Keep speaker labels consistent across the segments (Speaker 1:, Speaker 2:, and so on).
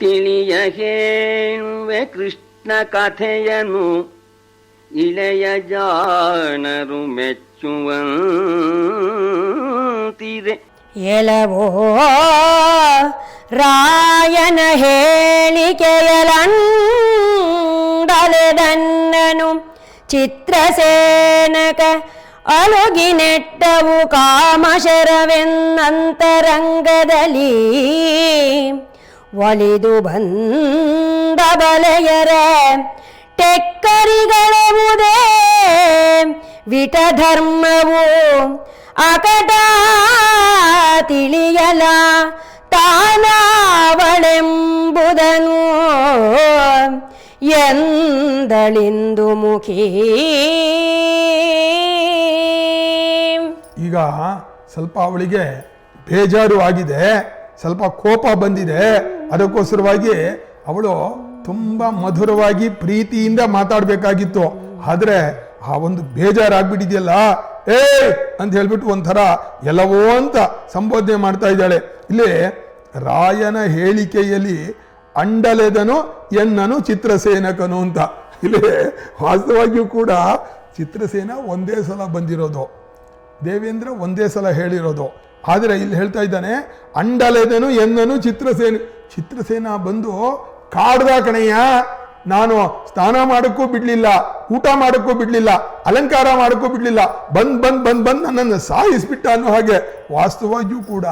Speaker 1: ತಿಳಿಯ ಹೇಳುವೆ ಕೃಷ್ಣ ಕಥೆಯನು ಇಳೆಯ ಜಾಣರು ಮೆಚ್ಚುವಂತಿದೆ.
Speaker 2: ಎಲವೋ ರಾಯನ ಹೇಳಿಕೆಯಲಂಡಲೆದನ್ನನು ಚಿತ್ರಸೇನಕ ಅಲುಗಿ ನೆಟ್ಟವು ಕಾಮಶರವೆನ್ನಂತರಂಗದಲ್ಲಿ ಒಲಿದು ಬಂದ ಬಲೆಯರ ವಿಟ ಧರ್ಮವು ಅಕಟ ತಿಳಿಯಲ ತಾನಾವಳೆಂಬುದನು. ಎಂದಳಿಂದು ಮುಖಿ.
Speaker 3: ಈಗ ಸ್ವಲ್ಪ ಅವಳಿಗೆ ಬೇಜಾರು ಆಗಿದೆ, ಸ್ವಲ್ಪ ಕೋಪ ಬಂದಿದೆ. ಅದಕ್ಕೋಸ್ಕರವಾಗಿ ಅವಳು ತುಂಬ ಮಧುರವಾಗಿ ಪ್ರೀತಿಯಿಂದ ಮಾತಾಡಬೇಕಾಗಿತ್ತು. ಆದರೆ ಆ ಒಂದು ಬೇಜಾರಾಗ್ಬಿಟ್ಟಿದೆಯಲ್ಲ? ಏ ಅಂತ ಹೇಳ್ಬಿಟ್ಟು ಒಂಥರ ಎಲ್ಲವೋ ಅಂತ ಸಂಬೋಧನೆ ಮಾಡ್ತಾ ಇದ್ದಾಳೆ. ಇಲ್ಲಿ ರಾಯನ ಹೇಳಿಕೆಯಲ್ಲಿ ಅಂಡಲೆದನು, ಎನ್ನನು, ಚಿತ್ರಸೇನಕನು ಅಂತ. ಇಲ್ಲಿ ವಾಸ್ತವಾಗಿಯೂ ಕೂಡ ಚಿತ್ರಸೇನ ಒಂದೇ ಸಲ ಬಂದಿರೋದು. ದೇವೇಂದ್ರ ಒಂದೇ ಸಲ ಹೇಳಿರೋದು. ಆದರೆ ಇಲ್ಲಿ ಹೇಳ್ತಾ ಇದ್ದಾನೆ, ಅಂಡಲೆದನು, ಎನ್ನನು, ಚಿತ್ರಸೇನು. ಚಿತ್ರಸೇನ ಬಂದು, ಕಾಡ್ದ ಕಣಯ್ಯ, ನಾನು ಸ್ನಾನ ಮಾಡೋಕ್ಕೂ ಬಿಡಲಿಲ್ಲ, ಊಟ ಮಾಡೋಕ್ಕೂ ಬಿಡ್ಲಿಲ್ಲ, ಅಲಂಕಾರ ಮಾಡೋಕ್ಕೂ ಬಿಡ್ಲಿಲ್ಲ. ಬಂದ್ ಬಂದ್ ಬಂದ್ ಬಂದ್ ನನ್ನನ್ನು ಸಾಯಿಸ್ಬಿಟ್ಟ ಅನ್ನೋ ಹಾಗೆ ವಾಸ್ತವಾಗಿಯೂ ಕೂಡ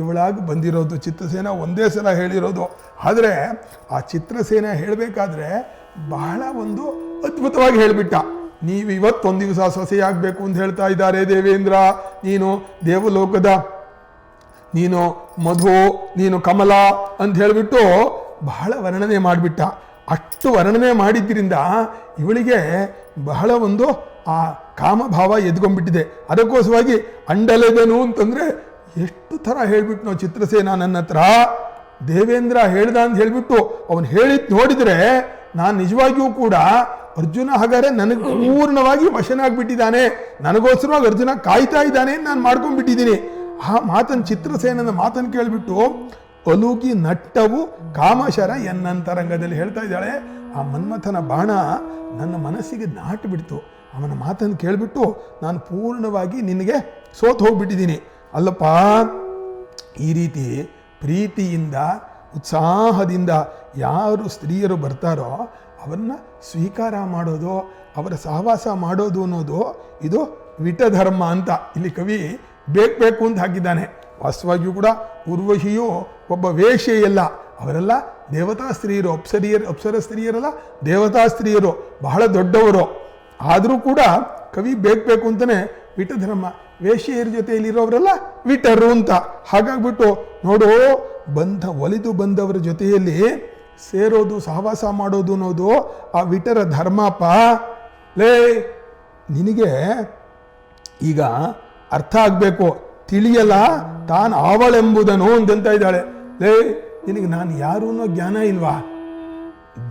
Speaker 3: ಇವಳಾಗಿ ಬಂದಿರೋದು. ಚಿತ್ರಸೇನ ಒಂದೇ ಸಲ ಹೇಳಿರೋದು. ಆದರೆ ಆ ಚಿತ್ರಸೇನ ಹೇಳಬೇಕಾದ್ರೆ ಬಹಳ ಒಂದು ಅದ್ಭುತವಾಗಿ ಹೇಳಿಬಿಟ್ಟ. ನೀವು ಇವತ್ತೊಂದು ದಿವಸ ಸೊಸೆಯಾಗಬೇಕು ಅಂತ ಹೇಳ್ತಾ ಇದ್ದಾರೆ ದೇವೇಂದ್ರ. ನೀನು ದೇವಲೋಕದ, ನೀನು ಮಧು, ನೀನು ಕಮಲ ಅಂತ ಹೇಳಿಬಿಟ್ಟು ಬಹಳ ವರ್ಣನೆ ಮಾಡಿಬಿಟ್ಟ. ಅಷ್ಟು ವರ್ಣನೆ ಮಾಡಿದ್ರಿಂದ ಇವಳಿಗೆ ಬಹಳ ಒಂದು, ಆ ಕಾಮಭಾವ ಎದ್ಕೊಂಡ್ಬಿಟ್ಟಿದೆ. ಅದಕ್ಕೋಸ್ಕರವಾಗಿ ಅಂಡಲೆದನು ಅಂತಂದ್ರೆ ಎಷ್ಟು ಥರ ಹೇಳ್ಬಿಟ್ಟು ನಾವು ಚಿತ್ರಸೇನ ನನ್ನ ಹತ್ರ ದೇವೇಂದ್ರ ಹೇಳ್ದ ಅಂತ ಹೇಳಿಬಿಟ್ಟು ಅವನು ಹೇಳಿದ್ದು ನೋಡಿದ್ರೆ ನಾನು ನಿಜವಾಗಿಯೂ ಕೂಡ ಅರ್ಜುನ ಹಾಗಾದ್ರೆ ನನಗೆ ಪೂರ್ಣವಾಗಿ ವಶನಾಗ್ಬಿಟ್ಟಿದ್ದಾನೆ ನನಗೋಸ್ಕರವಾಗಿ ಅರ್ಜುನ ಕಾಯ್ತಾ ಇದ್ದಾನೆ ನಾನು ಮಾಡ್ಕೊಂಡ್ಬಿಟ್ಟಿದ್ದೀನಿ. ಆ ಮಾತನ್ ಚಿತ್ರಸೇನನ ಮಾತನ್ನು ಕೇಳಿಬಿಟ್ಟು ಅಲುಗಿ ನಟ್ಟವು ಕಾಮಶರ ಎನ್ನಂತರಂಗದಲ್ಲಿ ಹೇಳ್ತಾ ಇದ್ದಾಳೆ. ಆ ಮನ್ಮಥನ ಬಾಣ ನನ್ನ ಮನಸ್ಸಿಗೆ ನಾಟಿಬಿಡ್ತು. ಅವನ ಮಾತನ್ನು ಕೇಳಿಬಿಟ್ಟು ನಾನು ಪೂರ್ಣವಾಗಿ ನಿನಗೆ ಸೋತು ಹೋಗ್ಬಿಟ್ಟಿದ್ದೀನಿ. ಅಲ್ಲಪ್ಪ, ಈ ರೀತಿ ಪ್ರೀತಿಯಿಂದ, ಉತ್ಸಾಹದಿಂದ ಯಾರು ಸ್ತ್ರೀಯರು ಬರ್ತಾರೋ ಅವನ್ನ ಸ್ವೀಕಾರ ಮಾಡೋದು, ಅವರ ಸಹವಾಸ ಮಾಡೋದು ಅನ್ನೋದು ಇದು ವಿಟಧರ್ಮ ಅಂತ. ಇಲ್ಲಿ ಕವಿ ಬೇಕು ಬೇಕು ಅಂತ ಹಾಕಿದ್ದಾನೆ. ವಾಸ್ತವಾಗಿಯೂ ಕೂಡ ಉರ್ವಶಿಯು ಒಬ್ಬ ವೇಷೆಯಲ್ಲ ಅವರೆಲ್ಲ ದೇವತಾ ಸ್ತ್ರೀಯರು, ಅಪ್ಸರಿಯರು, ಅಪ್ಸರ ಸ್ತ್ರೀಯರಲ್ಲ, ದೇವತಾ ಸ್ತ್ರೀಯರು, ಬಹಳ ದೊಡ್ಡವರು. ಆದರೂ ಕೂಡ ಕವಿ ಬೇಕು ಬೇಕು ಅಂತಲೇ ವಿಟಧರ್ಮ, ವೇಶ್ಯೆಯರ ಜೊತೆಯಲ್ಲಿರೋರೆಲ್ಲ ವಿಟರು ಅಂತ. ಹಾಗಾಗ್ಬಿಟ್ಟು ನೋಡು, ಬಂಧ, ಒಲಿದು ಬಂದವರ ಜೊತೆಯಲ್ಲಿ ಸೇರೋದು, ಸಹವಾಸ ಮಾಡೋದು ಅನ್ನೋದು ಆ ವಿಟರ ಧರ್ಮಪ್ಪ. ಲೇ, ನಿನಗೆ ಈಗ ಅರ್ಥ ಆಗಬೇಕು. ತಿಳಿಯಲ್ಲ, ತಾನು ಆವಳೆಂಬುದನು ಅಂತಂತ ಇದ್ದಾಳೆ. ಲೇ, ನಿನಗೆ ನಾನು ಯಾರು ಅನ್ನೋ ಜ್ಞಾನ ಇಲ್ವಾ?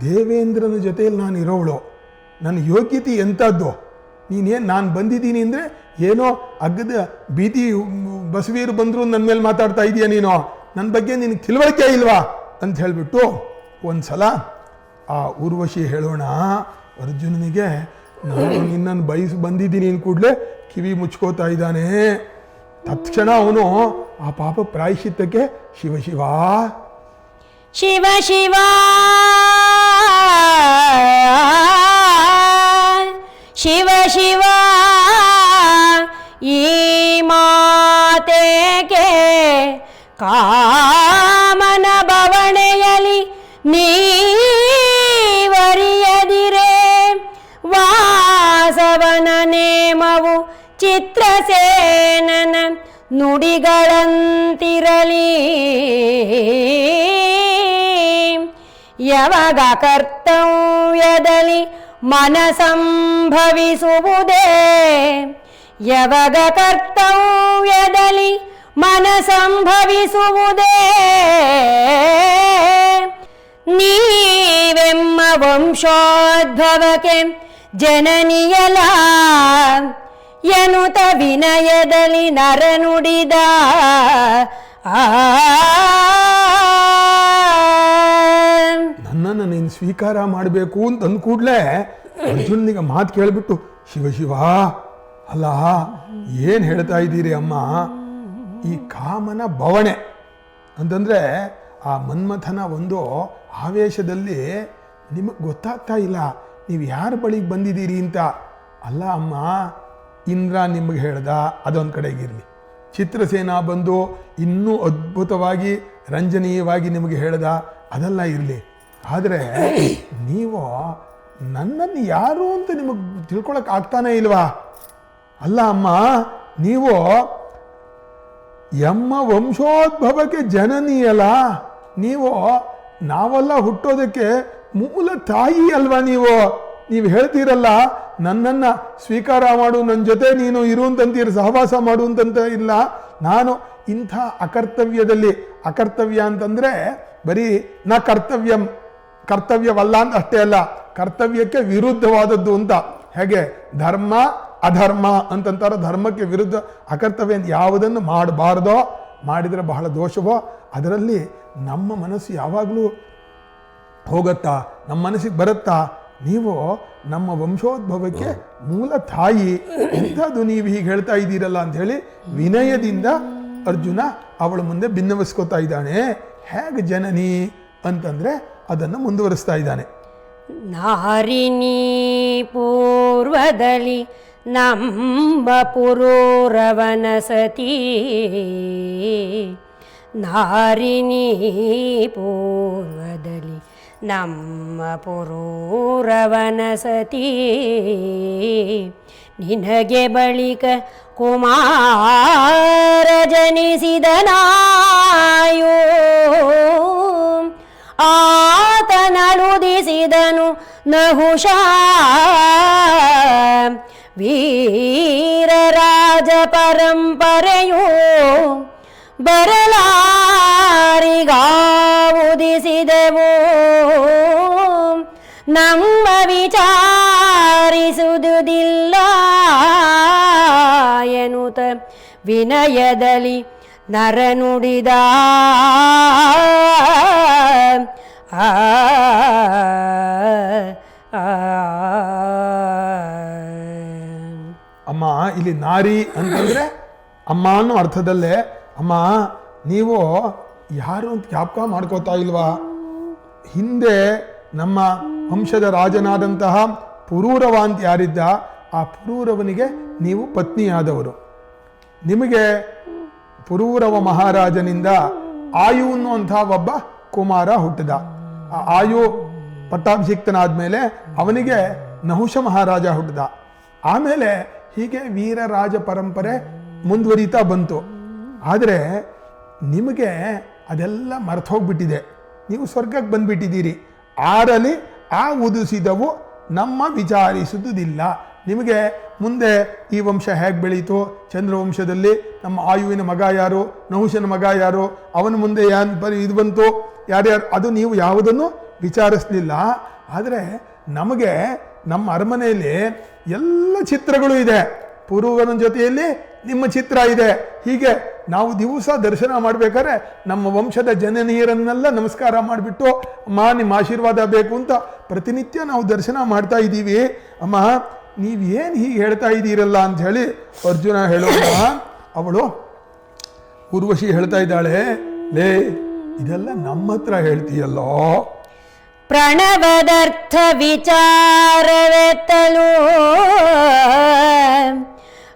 Speaker 3: ದೇವೇಂದ್ರನ ಜೊತೆಯಲ್ಲಿ ನಾನು ಇರೋವಳು. ನನ್ನ ಯೋಗ್ಯತೆ ಎಂಥದ್ದು ನೀನೇನು, ನಾನು ಬಂದಿದ್ದೀನಿ ಅಂದರೆ ಏನೋ ಅಗ್ಗದ ಬೀದಿ ಬಸವೀರು ಬಂದರೂ ನನ್ನ ಮೇಲೆ ಮಾತಾಡ್ತಾ ಇದೀಯ ನೀನು. ನನ್ನ ಬಗ್ಗೆ ನಿನಗೆ ತಿಳುವಳಿಕೆ ಇಲ್ವಾ? ಅಂತ ಹೇಳಿಬಿಟ್ಟು ಒಂದು ಸಲ ಆ ಊರ್ವಶಿ ಹೇಳೋಣ. ಅರ್ಜುನನಿಗೆ ನಾನು ನಿನ್ನನ್ನು ಬಯಸಿ ಬಂದಿದ್ದೀನಿ ಅಂದ ಕೂಡಲೇ ಕಿವಿ ಮುಚ್ಕೋತಾ ಇದ್ದಾನೆ. ತಕ್ಷಣ ಅವನು ಆ ಪಾಪ ಪ್ರಾಯಶ್ಚಿತ್ತಕ್ಕೆ ಶಿವ ಶಿವ.
Speaker 2: ಶಿವ ಶಿವ. ಶಿವ ಶಿವ. ಈ ಮಾತೆಗೆ ಕಾಮನ ಚಿತ್ರಸೇನನ ನುಡಿಗಳಂತಿರಲಿ. ಯಾವಾಗ ಕರ್ತವ್ಯದಲ್ಲಿ ಮನಸಂಭವಿಸುವುದೇ? ಯಾವಾಗ ಕರ್ತವ್ಯದಲ್ಲಿ ಮನಸಂಭವಿಸುವುದೇ? ನೀವೆಮ್ಮ ವಂಶೋದ್ಭವಕ್ಕೆ ಜನನಿಯಲ ಎನುತ ವಿನಯದಲ್ಲಿ ನರನುಡಿದ ಆ
Speaker 3: ನೀನು ಸ್ವೀಕಾರ ಮಾಡಬೇಕು ಅಂತ ಅಂದ ಕೂಡಲೇ ಅರ್ಜುನಿಗೆ ಮಾತು ಕೇಳಿಬಿಟ್ಟು ಶಿವ ಶಿವ ಅಲ್ಲ ಏನು ಹೇಳ್ತಾ ಇದ್ದೀರಿ ಅಮ್ಮ ಈ ಕಾಮನ ಬವಣೆ ಅಂತಂದರೆ ಆ ಮನ್ಮಥನ ಒಂದು ಆವೇಶದಲ್ಲಿ ನಿಮಗೆ ಗೊತ್ತಾಗ್ತಾ ಇಲ್ಲ ನೀವು ಯಾರ ಬಳಿಗೆ ಬಂದಿದ್ದೀರಿ ಅಂತ ಅಲ್ಲ ಅಮ್ಮ ಇಂದ್ರ ನಿಮಗೆ ಹೇಳ್ದ, ಅದೊಂದು ಕಡೆಗಿರಲಿ ಚಿತ್ರಸೇನ ಬಂದು ಇನ್ನೂ ಅದ್ಭುತವಾಗಿ, ರಂಜನೀಯವಾಗಿ ನಿಮಗೆ ಹೇಳ್ದ, ಅದೆಲ್ಲ ಇರಲಿ. ಆದರೆ ನೀವು ನನ್ನನ್ನು ಯಾರು ಅಂತ ನಿಮಗೆ ತಿಳ್ಕೊಳಕ್ಕೆ ಆಗ್ತಾನೇ ಇಲ್ವಾ? ಅಲ್ಲ ಅಮ್ಮ, ನೀವು ಎಮ್ಮ ವಂಶೋದ್ಭವಕ್ಕೆ ಜನನೀಯಲ್ಲ ನೀವು ನಾವೆಲ್ಲ ಹುಟ್ಟೋದಕ್ಕೆ ಮೂಲ ತಾಯಿ ಅಲ್ವಾ ನೀವು? ನೀವು ಹೇಳ್ತೀರಲ್ಲ, ನನ್ನನ್ನು ಸ್ವೀಕಾರ ಮಾಡು ನನ್ನ ಜೊತೆ ನೀನು ಇರು ಅಂತಂತೀರ ಸಹವಾಸ ಮಾಡು ಅಂತಂತ ಇಲ್ಲ. ನಾನು ಇಂಥ ಅಕರ್ತವ್ಯದಲ್ಲಿ, ಅಕರ್ತವ್ಯ ಅಂತಂದರೆ ಬರೀ ನ ಕರ್ತವ್ಯಂ, ಕರ್ತವ್ಯವಲ್ಲ ಅಂತ ಅಷ್ಟೇ ಅಲ್ಲ, ಕರ್ತವ್ಯಕ್ಕೆ ವಿರುದ್ಧವಾದದ್ದು ಅಂತ. ಹೇಗೆ? ಧರ್ಮ, ಅಧರ್ಮ ಅಂತಂತಾರ, ಧರ್ಮಕ್ಕೆ ವಿರುದ್ಧ ಅಕರ್ತವ್ಯ ಅಂತ ಯಾವುದನ್ನು ಮಾಡಬಾರ್ದೋ, ಮಾಡಿದರೆ ಬಹಳ ದೋಷವೋ, ಅದರಲ್ಲಿ ನಮ್ಮ ಮನಸ್ಸು ಯಾವಾಗಲೂ ಹೋಗತ್ತಾ, ನಮ್ಮ ಮನಸ್ಸಿಗೆ ಬರುತ್ತಾ ನೀವು ನಮ್ಮ ವಂಶೋದ್ಭವಕ್ಕೆ ಮೂಲ ತಾಯಿ ಎಂಥದ್ದು ನೀವು ಹೀಗೆ ಹೇಳ್ತಾ ಇದ್ದೀರಲ್ಲ ಅಂತ ಹೇಳಿ ವಿನಯದಿಂದ ಅರ್ಜುನ ಅವಳ ಮುಂದೆ ಭಿನ್ನವಿಸ್ಕೋತಾ ಇದ್ದಾನೆ. ಹೇಗೆ ಜನನಿ ಅಂತಂದ್ರೆ ಅದನ್ನು ಮುಂದುವರಿಸ್ತಾ ಇದ್ದಾನೆ.
Speaker 2: ನಾರಿಣಿ ಪೂರ್ವದಲ್ಲಿ ನಮ್ಮ ಪುರೋರವನ ಸತಿ. ನಾರಿಣೀ ಪೂರ್ವದಲ್ಲಿ ನಮ್ಮ ಪುರೂರವನ ಸತಿ ನಿನಗೆ ಬಳಿಕ ಕುಮಾರ ಜನಿಸಿದನಾಯೋ ಆತನಳುದಿಸಿದನು ನಹುಷ. ವೀರರಾಜ ಪರಂಪರೆಯೋ ಬರಲಾರಿಗಾವುದಿಸಿದೆವು ನಮ್ಮ ವಿಚಾರಿಸುವುದಿಲ್ಲ ಎನ್ನುತ್ತ ವಿನಯದಲ್ಲಿ ನರ ನುಡಿದ ಆ, ಆ,
Speaker 3: ಅಮ್ಮ ಇಲ್ಲಿ ನಾರಿ ಅಂತಂದ್ರೆ ಅಮ್ಮ ಅನ್ನೋ ಅರ್ಥದಲ್ಲೇ ಅಮ್ಮ ನೀವು ಯಾರು ಅಂತ ಜ್ಞಾಪಕ ಮಾಡ್ಕೋತಾ ಇಲ್ವಾ? ಹಿಂದೆ ನಮ್ಮ ವಂಶದ ರಾಜನಾದಂತಹ ಪುರೂರವ ಅಂತ ಯಾರಿದ್ದ, ಆ ಪುರೂರವನಿಗೆ ನೀವು ಪತ್ನಿಯಾದವರು. ನಿಮಗೆ ಪುರೂರವ ಮಹಾರಾಜನಿಂದ ಆಯು ಅನ್ನುವಂಥ ಒಬ್ಬ ಕುಮಾರ ಹುಟ್ಟಿದ. ಆ ಆಯು ಪಟ್ಟಾಭಿಷಿಕ್ತನಾದ್ಮೇಲೆ ಅವನಿಗೆ ನಹುಷ ಮಹಾರಾಜ ಹುಟ್ಟಿದ. ಆಮೇಲೆ ಹೀಗೆ ವೀರರಾಜ ಪರಂಪರೆ ಮುಂದುವರಿತಾ ಬಂತು. ಆದರೆ ನಿಮಗೆ ಅದೆಲ್ಲ ಮರ್ತೋಗ್ಬಿಟ್ಟಿದೆ ನೀವು ಸ್ವರ್ಗಕ್ಕೆ ಬಂದುಬಿಟ್ಟಿದ್ದೀರಿ. ಆರಲಿ ಆ ಉದಿಸಿದವು ನಮ್ಮ ವಿಚಾರಿಸುವುದಿಲ್ಲ ನಿಮಗೆ ಮುಂದೆ ಈ ವಂಶ ಹೇಗೆ ಬೆಳೀತು? ಚಂದ್ರವಂಶದಲ್ಲಿ ನಮ್ಮ ಆಯುವಿನ ಮಗ ಯಾರು? ನಹುಶನ ಮಗ ಯಾರು? ಅವನ ಮುಂದೆ ಯಾನ್ ಬರಿ ಇದು ಬಂತು? ಯಾರ್ಯಾರು? ಅದು ನೀವು ಯಾವುದನ್ನು ವಿಚಾರಿಸಲಿಲ್ಲ. ಆದರೆ ನಮಗೆ ನಮ್ಮ ಅರಮನೆಯಲ್ಲಿ ಎಲ್ಲ ಚಿತ್ರಗಳು ಇದೆ. ಪೂರ್ವನ ಜೊತೆಯಲ್ಲಿ ನಿಮ್ಮ ಚಿತ್ರ ಇದೆ. ಹೀಗೆ ನಾವು ದಿವಸ ದರ್ಶನ ಮಾಡಬೇಕಾದ್ರೆ ನಮ್ಮ ವಂಶದ ಜನನೀಯರನ್ನೆಲ್ಲ ನಮಸ್ಕಾರ ಮಾಡಿಬಿಟ್ಟು, ಅಮ್ಮ, ನಿಮ್ಮ ಆಶೀರ್ವಾದ ಬೇಕು ಅಂತ ಪ್ರತಿನಿತ್ಯ ನಾವು ದರ್ಶನ ಮಾಡ್ತಾ ಇದ್ದೀವಿ. ಅಮ್ಮ ನೀವೇನು ಹೀಗೆ ಹೇಳ್ತಾ ಇದ್ದೀರಲ್ಲ ಅಂತ ಹೇಳಿ ಅರ್ಜುನ ಹೇಳೋಣ. ಅವಳು ಉರ್ವಶಿ ಹೇಳ್ತಾ ಇದ್ದಾಳೆ, ಲೇ, ಇದೆಲ್ಲ ನಮ್ಮ ಹತ್ರ ಹೇಳ್ತೀಯಲ್ಲೋ.
Speaker 2: ಪ್ರಣವದರ್ಥ ವಿಚಾರವೆತ್ತಲು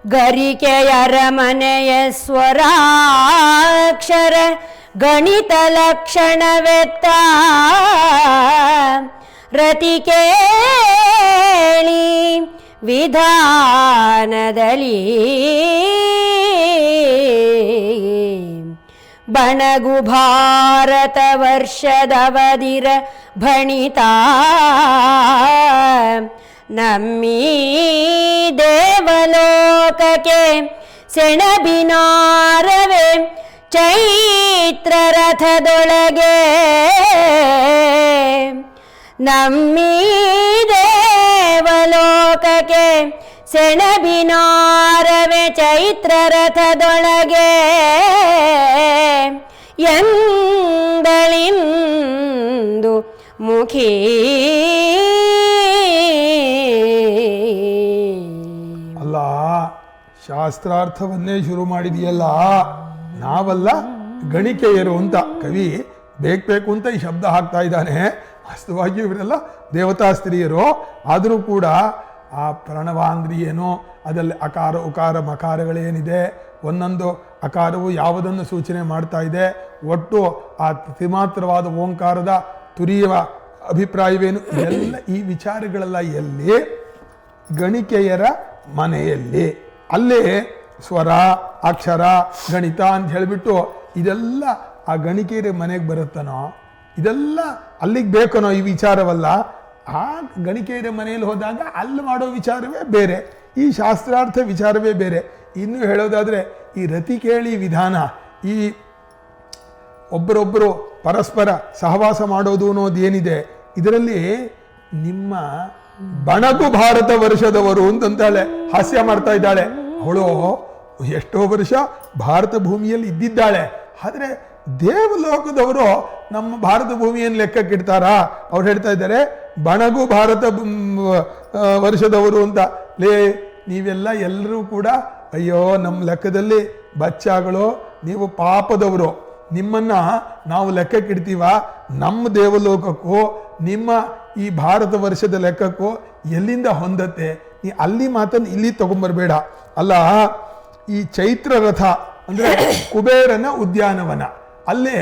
Speaker 2: ಗರಿಕೆಯರ ಮನೆಯ ಸ್ವರಾಕ್ಷರ ಗಣಿತ ಲಕ್ಷಣವೆತ್ತ ರತಿ ಕೇಳಿ ವಿಧಾನದಲ್ಲಿ ಬಣಗು ಭಾರತ ವರ್ಷದವದಿರ ಭಣಿತ ನಮ್ಮೀ ದೇವಲೋಕಕ್ಕೆ ಸೆಣಬಿನಾರವೇ ಚೈತ್ರ ರಥದೊಳಗೆ ನಮ್ಮೀ ದೇವಲೋಕಕ್ಕೆ ಸೆಣಬಿನಾರವೆ ಚೈತ್ರ ರಥದೊಳಗೆ ಎಂದಳಿಂದು ಮುಖಿ
Speaker 3: ಶಾಸ್ತ್ರಾರ್ಥವನ್ನೇ ಶುರು ಮಾಡಿದೆಯಲ್ಲ? ನಾವಲ್ಲ ಗಣಿಕೆಯರು ಅಂತ. ಕವಿ, ಬೇಕು ಅಂತ ಈ ಶಬ್ದ ಹಾಕ್ತಾ ಇದ್ದಾನೆ. ವಾಸ್ತವಾಗಿಯೂ ಇವರೆಲ್ಲ ದೇವತಾ ಸ್ತ್ರೀಯರು ಆದರೂ ಕೂಡ ಆ ಪ್ರಣವ ಅಂದ್ರೆ ಏನು ಅದರಲ್ಲಿ ಅಕಾರ, ಉಕಾರ, ಮಕಾರಗಳೇನಿದೆ, ಒಂದೊಂದು ಅಕಾರವು ಯಾವುದನ್ನು ಸೂಚನೆ ಮಾಡ್ತಾ ಇದೆ, ಒಟ್ಟು ಆ ತ್ರಿಮಾತ್ರವಾದ ಓಂಕಾರದ ತುರಿಯುವ ಅಭಿಪ್ರಾಯವೇನು? ಎಲ್ಲ ಈ ವಿಚಾರಗಳೆಲ್ಲ. ಎಲ್ಲಿ? ಗಣಿಕೆಯರ ಮನೆಯಲ್ಲಿ. ಅಲ್ಲೇ ಸ್ವರ, ಅಕ್ಷರ, ಗಣಿತ ಅಂತ ಹೇಳಿಬಿಟ್ಟು ಇದೆಲ್ಲ ಆ ಗಣಿಕೆಯರ ಮನೆಗೆ ಬರುತ್ತನೋ, ಇದೆಲ್ಲ ಅಲ್ಲಿಗೆ ಬೇಕನೋ ಈ ವಿಚಾರವಲ್ಲ, ಆ ಗಣಿಕೆಯರ ಮನೆಯಲ್ಲಿ ಹೋದಾಗ ಅಲ್ಲಿ ಮಾಡೋ ವಿಚಾರವೇ ಬೇರೆ, ಈ ಶಾಸ್ತ್ರಾರ್ಥ ವಿಚಾರವೇ ಬೇರೆ. ಇನ್ನೂ ಹೇಳೋದಾದರೆ, ಈ ರತಿ ಕೇಳಿ ವಿಧಾನ, ಈ ಒಬ್ಬರೊಬ್ಬರು ಪರಸ್ಪರ ಸಹವಾಸ ಮಾಡೋದು ಅನ್ನೋದು ಏನಿದೆ ಇದರಲ್ಲಿ ನಿಮ್ಮ ಬಣಗು ಭಾರತ ವರ್ಷದವರು ಅಂತಂತಾಳೆ, ಹಾಸ್ಯ ಮಾಡ್ತಾ ಇದ್ದಾಳೆ. ಅವಳು ಎಷ್ಟೋ ವರ್ಷ ಭಾರತ ಭೂಮಿಯಲ್ಲಿ ಇದ್ದಿದ್ದಾಳೆ. ಆದರೆ ದೇವಲೋಕದವರು ನಮ್ಮ ಭಾರತ ಭೂಮಿಯನ್ನು ಲೆಕ್ಕಕ್ಕಿಡ್ತಾರಾ? ಅವ್ರು ಹೇಳ್ತಾ ಇದ್ದಾರೆ, ಬಣಗು ಭಾರತ ವರ್ಷದವರು ಅಂತ. ಲೇ, ನೀವೆಲ್ಲ ಎಲ್ಲರೂ ಕೂಡ, ಅಯ್ಯೋ, ನಮ್ಮ ಲೆಕ್ಕದಲ್ಲಿ ಬಚ್ಚಾಗಳು, ನೀವು ಪಾಪದವರು. ನಿಮ್ಮನ್ನ ನಾವು ಲೆಕ್ಕಕ್ಕಿಡ್ತೀವ ನಮ್ಮ ದೇವಲೋಕಕ್ಕೂ ನಿಮ್ಮ ಈ ಭಾರತ ವರ್ಷದ ಲೆಕ್ಕಕ್ಕೂ ಎಲ್ಲಿಂದ ಹೊಂದತ್ತೆ? ನೀ ಅಲ್ಲಿ ಮಾತನ್ನು ಇಲ್ಲಿ ತಗೊಂಬರ್ಬೇಡ. ಅಲ್ಲ ಈ ಚೈತ್ರ ರಥ ಅಂದರೆ ಕುಬೇರನ ಉದ್ಯಾನವನ. ಅಲ್ಲೇ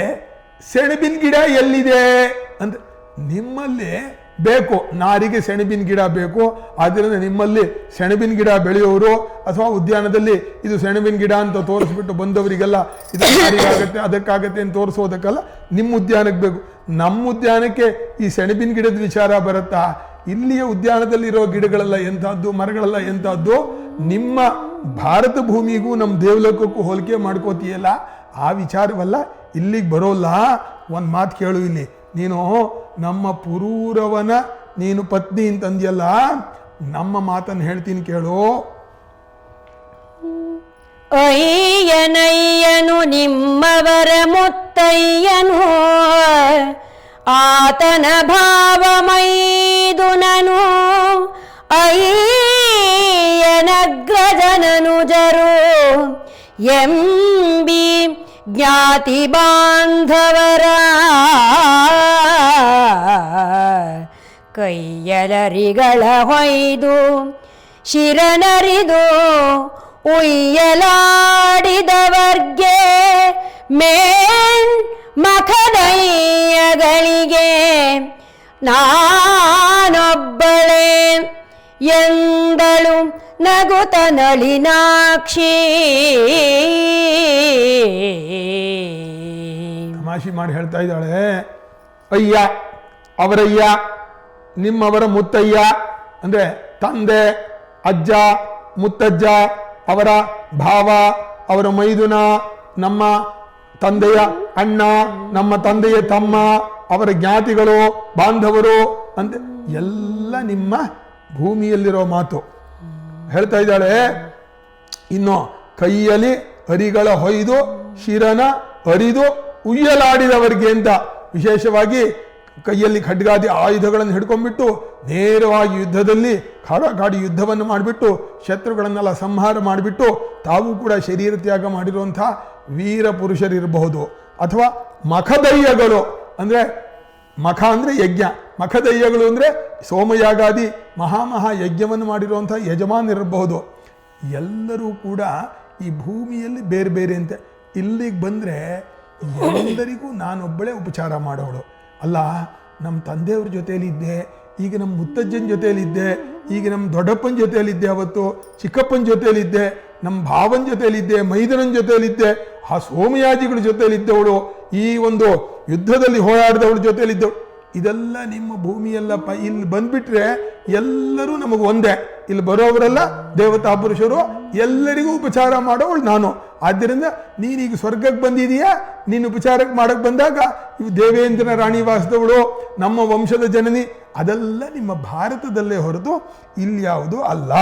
Speaker 3: ಸೆಣಬಿನ ಗಿಡ ಎಲ್ಲಿದೆ? ಅಂದ್ರೆ ನಿಮ್ಮಲ್ಲಿ ಬೇಕು, ನಾರಿಗೆ ಸೆಣಬಿನ ಗಿಡ ಬೇಕು ಆದ್ದರಿಂದ ನಿಮ್ಮಲ್ಲಿ ಸೆಣಬಿನ ಗಿಡ ಬೆಳೆಯೋರು ಅಥವಾ ಉದ್ಯಾನದಲ್ಲಿ ಇದು ಸೆಣಬಿನ ಗಿಡ ಅಂತ ತೋರಿಸ್ಬಿಟ್ಟು ಬಂದವರಿಗೆಲ್ಲ ಇದು ನಾರಿಗಾಗತ್ತೆ ಅದಕ್ಕಾಗತ್ತೆ ಅಂತ ತೋರಿಸೋದಕ್ಕಲ್ಲ ನಿಮ್ಮ ಉದ್ಯಾನಕ್ಕೆ ಬೇಕು. ನಮ್ಮ ಉದ್ಯಾನಕ್ಕೆ ಈ ಸೆಣಬಿನ ಗಿಡದ ವಿಚಾರ ಬರುತ್ತಾ? ಇಲ್ಲಿಯ ಉದ್ಯಾನದಲ್ಲಿರೋ ಗಿಡಗಳೆಲ್ಲ ಎಂಥದ್ದು, ಮರಗಳೆಲ್ಲ ಎಂಥದ್ದು? ನಿಮ್ಮ ಭಾರತ ಭೂಮಿಗೂ ನಮ್ಮ ದೇವಲೋಕಕ್ಕೂ ಹೋಲಿಕೆ ಮಾಡ್ಕೋತೀಯಲ್ಲ? ಆ ವಿಚಾರವಲ್ಲ, ಇಲ್ಲಿಗೆ ಬರೋಲ್ಲ. ಒಂದು ಮಾತು ಕೇಳು ಇಲ್ಲಿ. ನೀನು ನಮ್ಮ ಪುರೂರವನ ನೀನು ಪತ್ನಿ ಅಂತಂದ್ಯಲ್ಲ, ನಮ್ಮ ಮಾತನ್ನು ಹೇಳ್ತೀನಿ ಕೇಳು.
Speaker 2: ಅಯ್ಯನಯ್ಯನು ನಿಮ್ಮವರ ಮುತ್ತಯ್ಯನು, ಆತನ ಭಾವಮೈದುನನು ಅಯ್ಯನಗ್ರಜನನು ಜರು ಎಂಬಿ ಜ್ಞಾತಿ ಬಾಂಧವರ ಕೈಯಲರಿಗಳ ಹೊಯ್ದು ಶಿರನರಿದು ಉಯ್ಯಲಾಡಿದವರ್ಗೆ ಮೇನ್ ಮಖದಯ್ಯಗಳಿಗೆ ನಾನೊಬ್ಬಳೆ ಎಂದಳು ನಗುತ ನಳಿನಾಕ್ಷಿ
Speaker 3: ತಮಾಷೆ ಮಾಡಿ ಹೇಳ್ತಾ ಇದ್ದಾಳೆ. ಅಯ್ಯ, ಅವರಯ್ಯ, ನಿಮ್ಮವರ ಮುತ್ತಯ್ಯ, ಅಂದ್ರೆ ತಂದೆ, ಅಜ್ಜ, ಮುತ್ತಜ್ಜ, ಅವರ ಭಾವ, ಅವರ ಮೈದುನ, ನಮ್ಮ ತಂದೆಯ ಅಣ್ಣ, ನಮ್ಮ ತಂದೆಯ ತಮ್ಮ, ಅವರ ಜ್ಞಾತಿಗಳು, ಬಾಂಧವರು ಅಂತ ಎಲ್ಲ ನಿಮ್ಮ ಭೂಮಿಯಲ್ಲಿರೋ ಮಾತು. ಹೇಳ್ತಾ ಇದ್ದಾಳೆ, ಇನ್ನು ಕೈಯಲ್ಲಿ ಹರಿಗಳ ಹೊಯ್ದು, ಶಿರನ ಹರಿದು ಉಯ್ಯಲಾಡಿದವರಿಗೆ ಅಂತ ವಿಶೇಷವಾಗಿ ಕೈಯಲ್ಲಿ ಖಡ್ಗಾದಿ ಆಯುಧಗಳನ್ನು ಹಿಡ್ಕೊಂಡ್ಬಿಟ್ಟು ನೇರವಾಗಿ ಯುದ್ಧದಲ್ಲಿ ಕಾಡಾಕಾಡಿ ಯುದ್ಧವನ್ನು ಮಾಡಿಬಿಟ್ಟು, ಶತ್ರುಗಳನ್ನೆಲ್ಲ ಸಂಹಾರ ಮಾಡಿಬಿಟ್ಟು ತಾವು ಕೂಡ ಶರೀರ ತ್ಯಾಗ ಮಾಡಿರುವಂಥ ವೀರ ಪುರುಷರಿರಬಹುದು. ಅಥವಾ ಮಖದಯ್ಯಗಳು, ಅಂದರೆ ಮಖ ಅಂದರೆ ಯಜ್ಞ. ಮಖದಯ್ಯಗಳು ಅಂದರೆ ಸೋಮಯಾಗಾದಿ ಮಹಾಮಹಾ ಯಜ್ಞವನ್ನು ಮಾಡಿರುವಂಥ ಯಜಮಾನರಿರಬಹುದು ಎಲ್ಲರೂ ಕೂಡ ಈ ಭೂಮಿಯಲ್ಲಿ ಬೇರೆ ಬೇರೆ ಅಂತೆ. ಇಲ್ಲಿಗೆ ಬಂದರೆ ಎಲ್ಲರಿಗೂ ನಾನೊಬ್ಬಳೇ ಉಪಚಾರ ಮಾಡೋಳು. ಅಲ್ಲ ನಮ್ಮ ತಂದೆಯವ್ರ ಜೊತೆಯಲ್ಲಿದ್ದೆ, ಈಗ ನಮ್ಮ ಮುತ್ತಜ್ಜನ ಜೊತೆಯಲ್ಲಿದ್ದೆ, ಈಗ ನಮ್ಮ ದೊಡ್ಡಪ್ಪನ ಜೊತೆಯಲ್ಲಿದ್ದೆ ಅವತ್ತು, ಚಿಕ್ಕಪ್ಪನ ಜೊತೆಯಲ್ಲಿದ್ದೆ ನಮ್ಮ ಭಾವನ ಜೊತೆಯಲ್ಲಿದ್ದೆ, ಮೈದನನ ಜೊತೆಯಲ್ಲಿದ್ದೆ, ಆ ಸೋಮಯಾಜಿಗಳ ಜೊತೆಯಲ್ಲಿದ್ದವಳು. ಈ ಒಂದು ಯುದ್ಧದಲ್ಲಿ ಹೋರಾಡಿದವಳ ಜೊತೆಯಲ್ಲಿದ್ದವಳು ಇದೆಲ್ಲ ನಿಮ್ಮ ಭೂಮಿಯಲ್ಲಪ್ಪ ಇಲ್ಲಿ ಬಂದ್ಬಿಟ್ರೆ ಎಲ್ಲರೂ ನಮಗೆ ಒಂದೇ. ಇಲ್ಲಿ ಬರೋವರೆಲ್ಲ ದೇವತಾ ಪುರುಷರು, ಎಲ್ಲರಿಗೂ ಉಪಚಾರ ಮಾಡೋವಳು ನಾನು. ಆದ್ದರಿಂದ ನೀನೀಗ ಸ್ವರ್ಗಕ್ಕೆ ಬಂದಿದೀಯಾ? ನೀನು ಉಪಚಾರಕ್ಕೆ ಮಾಡಕ್ಕೆ ಬಂದಾಗ ಇವು ದೇವೇಂದ್ರನ ರಾಣಿ ವಾಸದವಳು ನಮ್ಮ ವಂಶದ ಜನನಿ, ಅದೆಲ್ಲ ನಿಮ್ಮ ಭಾರತದಲ್ಲೇ ಹೊರತು ಇಲ್ಲಿ ಯಾವುದು ಅಲ್ಲ.